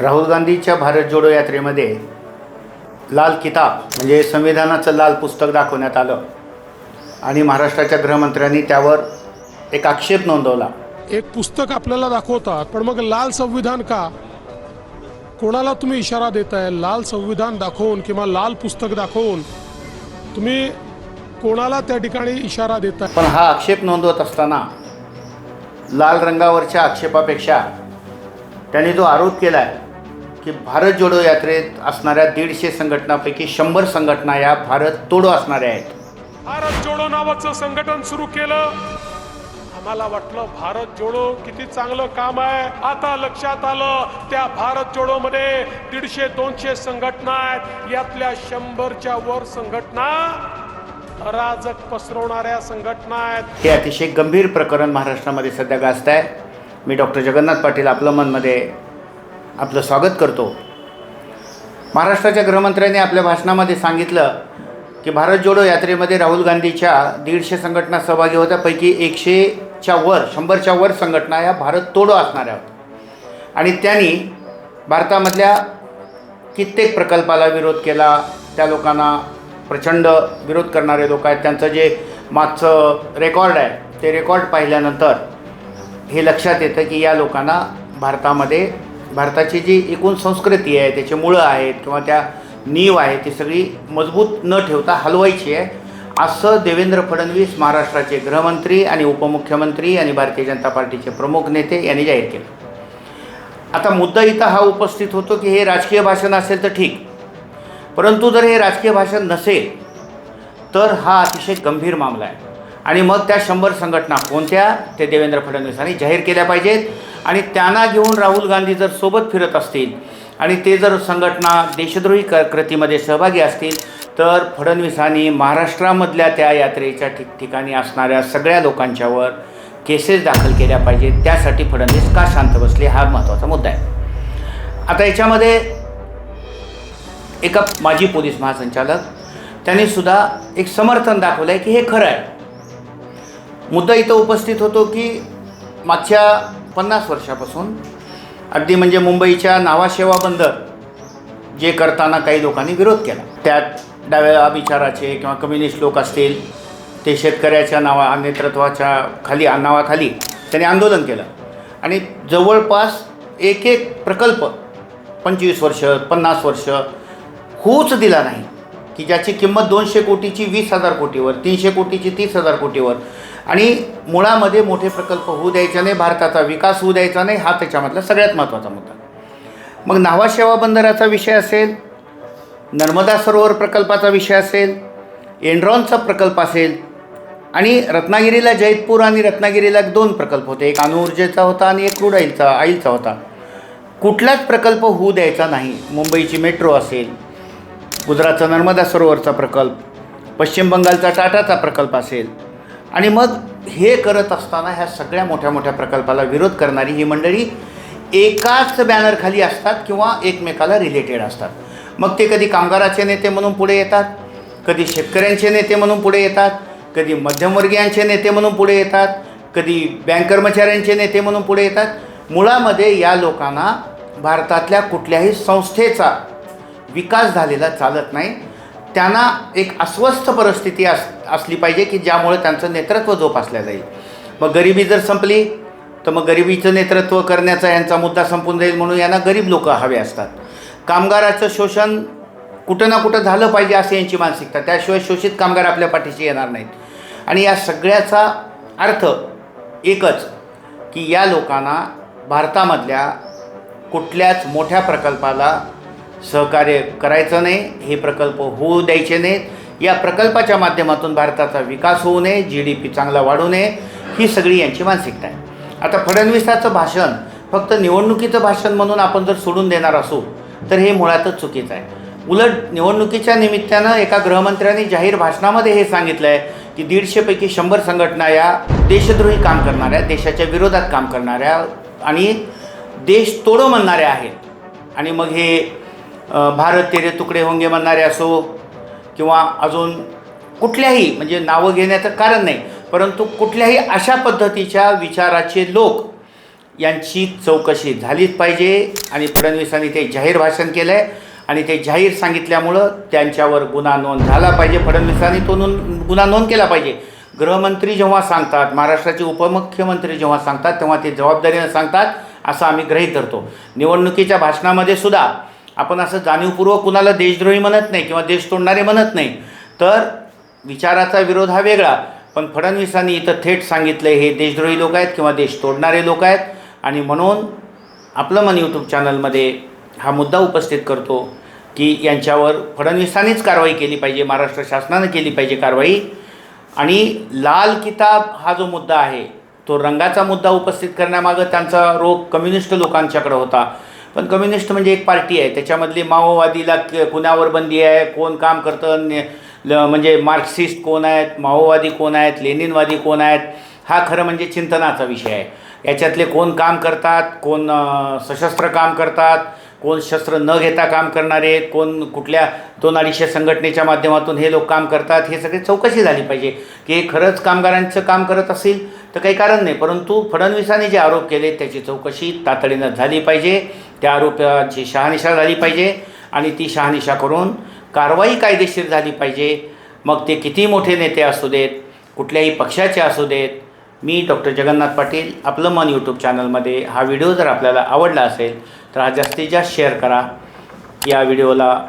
राहुल गांधीच्या भारत जोडो यात्रेमध्ये लाल किताब म्हणजे संविधानाचं लाल पुस्तक दाखवण्यात आलं. आणि महाराष्ट्राच्या गृहमंत्र्यांनी त्यावर एक आक्षेप नोंदवला. एक पुस्तक आपल्याला दाखवतात पण मग लाल संविधान का? कोणाला तुम्ही इशारा देताय? लाल संविधान दाखवून किंवा लाल पुस्तक दाखवून तुम्ही कोणाला त्या ठिकाणी इशारा देताय? पण हा आक्षेप नोंदवत असताना लाल रंगावरच्या आक्षेपापेक्षा त्यांनी जो आरोप केला आहे की भारत जोडो यात्रेत असणाऱ्या दीडशे संघटनापैकी शंभर संघटना या भारत तोडो असणाऱ्या आहेत. भारत जोडो नावाचं संघटन सुरू केलं. आम्हाला वाटलं भारत जोडो किती चांगलं काम आहे. आता लक्षात आलं त्या भारत जोडो मध्ये दीडशे दोनशे संघटना आहेत. यातल्या शंभरच्या वर संघटना अराजक पसरवणाऱ्या संघटना आहेत. हे अतिशय गंभीर प्रकरण महाराष्ट्रामध्ये सध्या गाजत आहे मी डॉक्टर जगन्नाथ पाटील आपलं मनमध्ये आपलं स्वागत करतो. महाराष्ट्राच्या गृहमंत्र्यांनी आपल्या भाषणामध्ये सांगितलं की भारत जोडो यात्रेमध्ये राहुल गांधीच्या दीडशे संघटना सहभागी होत्या. पैकी एकशेच्या वर शंभरच्या वर संघटना या भारत तोडो असणाऱ्या. होत्या आणि त्यांनी भारतामधल्या कित्येक प्रकल्पाला विरोध केला. त्या लोकांना प्रचंड विरोध करणारे लोक आहेत. त्यांचं जे मागचं रेकॉर्ड आहे ते रेकॉर्ड पाहिल्यानंतर हे लक्षात येतं की या लोकांना भारतामध्ये भारताची जी एकूण संस्कृती आहे त्याची मुळं आहेत किंवा त्या नीव आहे ती सगळी मजबूत न ठेवता हलवायची आहे. असं देवेंद्र फडणवीस महाराष्ट्राचे गृहमंत्री आणि उपमुख्यमंत्री आणि भारतीय जनता पार्टीचे प्रमुख नेते यांनी जाहीर केलं. आता मुद्दा इथं हा उपस्थित होतो की हे राजकीय भाषण असेल तर ठीक. परंतु जर हे राजकीय भाषण नसेल तर हा अतिशय गंभीर मामला आहे. आणि मग त्या शंभर संघटना कोणत्या ते देवेंद्र फडणवीसांनी जाहीर केल्या पाहिजेत. आणि त्यांना घेऊन राहुल गांधी जर सोबत फिरत असतील आणि ते जर संघटना देशद्रोही क कृतीमध्ये सहभागी असतील तर फडणवीसांनी महाराष्ट्रामधल्या त्या यात्रेच्या ठिकठिकाणी असणाऱ्या सगळ्या लोकांच्यावर केसेस दाखल केल्या पाहिजेत. त्यासाठी फडणवीस का शांत बसले हा महत्त्वाचा मुद्दा आहे. आता याच्यामध्ये एका माजी पोलीस महासंचालक त्यांनी सुद्धा एक समर्थन दाखवलं आहे की हे खरं आहे. मुद्दा इथं उपस्थित होतो की मागच्या पन्नास वर्षापासून. अगदी म्हणजे मुंबईच्या नावाशेवा बंदर जे करताना काही लोकांनी विरोध केला. त्यात डाव्या विचाराचे किंवा कम्युनिस्ट लोक असतील ते शेतकऱ्याच्या नावा नेतृत्वाच्या खाली नावाखाली त्यांनी आंदोलन केलं. आणि जवळपास एक एक प्रकल्प पंचवीस वर्ष पन्नास वर्ष होऊच दिला नाही. की ज्याची किंमत दोनशे कोटीची वीस हजार कोटीवर तीनशे कोटीची तीस हजार कोटीवर आणि मुळामध्ये मोठे प्रकल्प होऊ द्यायचे नाही भारताचा विकास होऊ द्यायचा नाही हा त्याच्यामधला सगळ्यात महत्त्वाचा मुद्दा. मग नावाशेवा बंदराचा विषय असेल नर्मदा सरोवर प्रकल्पाचा विषय असेल एनरॉनचा प्रकल्प असेल आणि रत्नागिरीला जैतपूर आणि रत्नागिरीला दोन प्रकल्प होते. एक अणुऊर्जेचा होता आणि एक क्रूड ऑइलचा आईलचा होता. कुठलाच प्रकल्प होऊ द्यायचा नाही. मुंबईची मेट्रो असेल गुजरातचा नर्मदा सरोवरचा प्रकल्प पश्चिम बंगालचा टाटाचा प्रकल्प असेल आणि मग हे करत असताना ह्या सगळ्या मोठ्या मोठ्या प्रकल्पाला विरोध करणारी ही मंडळी एकाच बॅनरखाली असतात किंवा एकमेकाला रिलेटेड असतात. मग ते कधी कामगाराचे नेते म्हणून पुढे येतात कधी शेतकऱ्यांचे नेते म्हणून पुढे येतात कधी मध्यमवर्गीयांचे नेते म्हणून पुढे येतात कधी बँक कर्मचाऱ्यांचे नेते म्हणून पुढे येतात. मुळामध्ये या लोकांना भारतातल्या कुठल्याही संस्थेचा विकास झालेला चालत नाही. त्यांना एक अस्वस्थ परिस्थिती अस असली पाहिजे की ज्यामुळे त्यांचं नेतृत्व जोपासलं जाईल. मग गरिबी जर संपली तर मग गरिबीचं नेतृत्व करण्याचा यांचा मुद्दा संपून जाईल म्हणून यांना गरीब लोक हवे असतात. कामगाराचं शोषण कुठं ना कुठं झालं पाहिजे अशी यांची मानसिकता त्याशिवाय शोषित कामगार आपल्या पाठीशी येणार नाहीत. आणि या सगळ्याचा अर्थ एकच की या लोकांना भारतामधल्या कुठल्याच मोठ्या प्रकल्पाला सहकार्य करायचं नाही हे प्रकल्प होऊ द्यायचे नाहीत. या प्रकल्पाच्या माध्यमातून भारताचा विकास होऊ नये जी डी पी चांगला वाढू नये ही सगळी यांची मानसिकता आहे. आता फडणवीसाचं भाषण फक्त निवडणुकीचं भाषण म्हणून आपण जर सोडून देणार असू तर हे मुळातच चुकीचं आहे. उलट निवडणुकीच्या निमित्तानं एका गृहमंत्र्यांनी जाहीर भाषणामध्ये हे सांगितलं आहे की दीडशेपैकी शंभर संघटना या देशद्रोही काम करणाऱ्या देशाच्या विरोधात काम करणाऱ्या आणि देश तोडो म्हणणाऱ्या आहेत. आणि मग हे भारत तेरे तुकडे होंगे म्हणणारे असो किंवा अजून कुठल्याही म्हणजे नावं घेण्याचं कारण नाही परंतु कुठल्याही अशा पद्धतीच्या विचाराचे लोक यांची चौकशी झालीच पाहिजे. आणि फडणवीसांनी ते जाहीर भाषण केलं आहे आणि ते जाहीर सांगितल्यामुळं त्यांच्यावर गुन्हा नोंद झाला पाहिजे. फडणवीसांनी तो नोंद गुन्हा नोंद केला पाहिजे. गृहमंत्री जेव्हा सांगतात महाराष्ट्राचे उपमुख्यमंत्री जेव्हा सांगतात तेव्हा ते जबाबदारीनं सांगतात असं आम्ही ग्रहीत धरतो. निवडणुकीच्या भाषणामध्ये सुद्धा आपण असं जाणीवपूर्वक कुणाला देशद्रोही म्हणत नाही किंवा देश तोडणारे म्हणत नाही तर विचाराचा विरोध हा वेगळा. पण फडणवीसांनी इथं थेट सांगितलं हे देशद्रोही लोक आहेत किंवा देश तोडणारे लोक आहेत. आणि म्हणून आपलं मन यूट्यूब चॅनलमध्ये हा मुद्दा उपस्थित करतो की यांच्यावर फडणवीसांनीच कारवाई केली पाहिजे महाराष्ट्र शासनानं केली पाहिजे कारवाई. आणि लाल किताब हा जो मुद्दा आहे तो रंगाचा मुद्दा उपस्थित करण्यामागं त्यांचा रोग कम्युनिस्ट लोकांच्याकडे होता. पण कम्युनिस्ट म्हणजे एक पार्टी आहे. त्याच्यामधली माओवादीला क- कुणावर बंदी आहे? कोण काम करतं? ल- म्हणजे मार्क्सिस्ट कोण आहेत? माओवादी कोण आहेत? लेनिनवादी कोण आहेत? हा खरं म्हणजे चिंतनाचा विषय आहे. याच्यातले कोण काम करतात? कोण सशस्त्र काम करतात? कोण शस्त्र न घेता काम करणारे? कोण कुठल्या दोन अडीचशे संघटनेच्या माध्यमातून हे लोक काम करतात? हे सगळे चौकशी झाली पाहिजे की हे खरंच कामगारांचं काम करत असेल तर काही कारण नाही परंतु फडणवीसांनी जे आरोप केले त्याची चौकशी तातडीनं झाली पाहिजे. त्या आरोपाची शहानिशा झाली पाहिजे आणि ती शहानिशा करून कारवाई कायदेशीर झाली पाहिजे. मग ते किती मोठे नेते असू देत कुठल्याही पक्षाचे असू देत मी डॉक्टर जगन्नाथ पाटील आपलं मन यूट्यूब चॅनलमध्ये हा व्हिडिओ जर आपल्याला आवडला असेल तर हा जास्तीत जास्त शेअर करा. या व्हिडिओला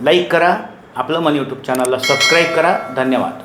लाईक करा आपलं मन यूट्यूब चॅनलला सबस्क्राईब करा. धन्यवाद.